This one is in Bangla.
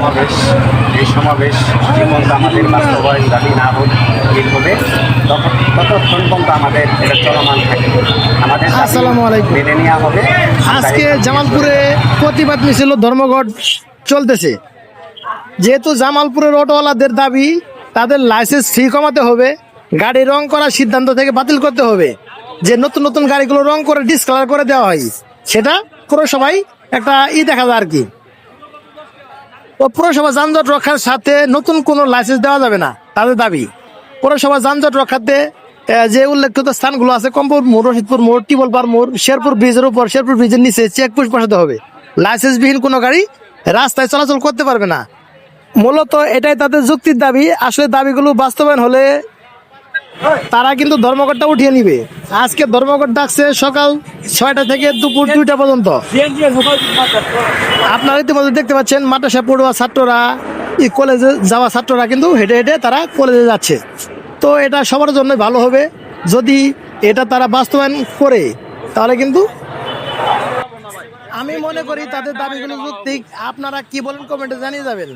সমাবেশ এই সমাবেশ জীবন্ত আমাদের বাস্তবায়ন দাবি না হবে। ততক্ষণ পর্যন্ত আমাদের এটা চলমান থাকে আমাদের আসসালামু আলাইকুম। মেনে নেওয়া হবে। আজকে জামালপুরে প্রতিবাদ মিছিল ধর্মঘট চলতেছে। যেহেতু জামালপুরের অটোওয়ালাদের দাবি তাদের লাইসেন্স ফি কমাতে হবে গাড়ি রং করার সিদ্ধান্ত থেকে বাতিল করতে হবে। যে নতুন নতুন গাড়িগুলো রং করে ডিসকালার করে দেওয়া হয় সেটা করে সবাই একটা ই দেখা যায় আর কি। তো পুরসভা যানজট রক্ষার সাথে নতুন কোনো লাইসেন্স দেওয়া যাবে না, তাদের দাবি। পৌরসভা যানজট রক্ষাতে যে উল্লেখিত স্থানগুলো আছে, কম্পুর মোড়, রশিদপুর মোড় টিবলপার মোড়, শেরপুর ব্রিজের উপর, শেরপুর ব্রিজের নিচে চেকপোস্ট বসাতে হবে। লাইসেন্সবিহীন কোনো গাড়ি রাস্তায় চলাচল করতে পারবে না। মূলত এটাই তাদের যুক্তির দাবি। আসলে দাবিগুলো বাস্তবায়ন হলে তারা কিন্তু ধর্মঘটটা উঠিয়ে নিবে। আজকে ধর্মঘট ডাকছে সকাল ছয়টা থেকে দুপুর দুইটা পর্যন্ত। আপনারা ইতিমধ্যে দেখতে পাচ্ছেন মাদ্রাসা পড়ুয়া ছাত্ররা, এই কলেজে যাওয়া ছাত্ররা কিন্তু হেঁটে হেঁটে তারা কলেজে যাচ্ছে। তো এটা সবার জন্য ভালো হবে। যদি এটা তারা বাস্তবায়ন করে, তাহলে কিন্তু আমি মনে করি তাদের দাবিগুলো যুক্তিক। আপনারা কি বলেন, কমেন্টে জানিয়ে যাবেন।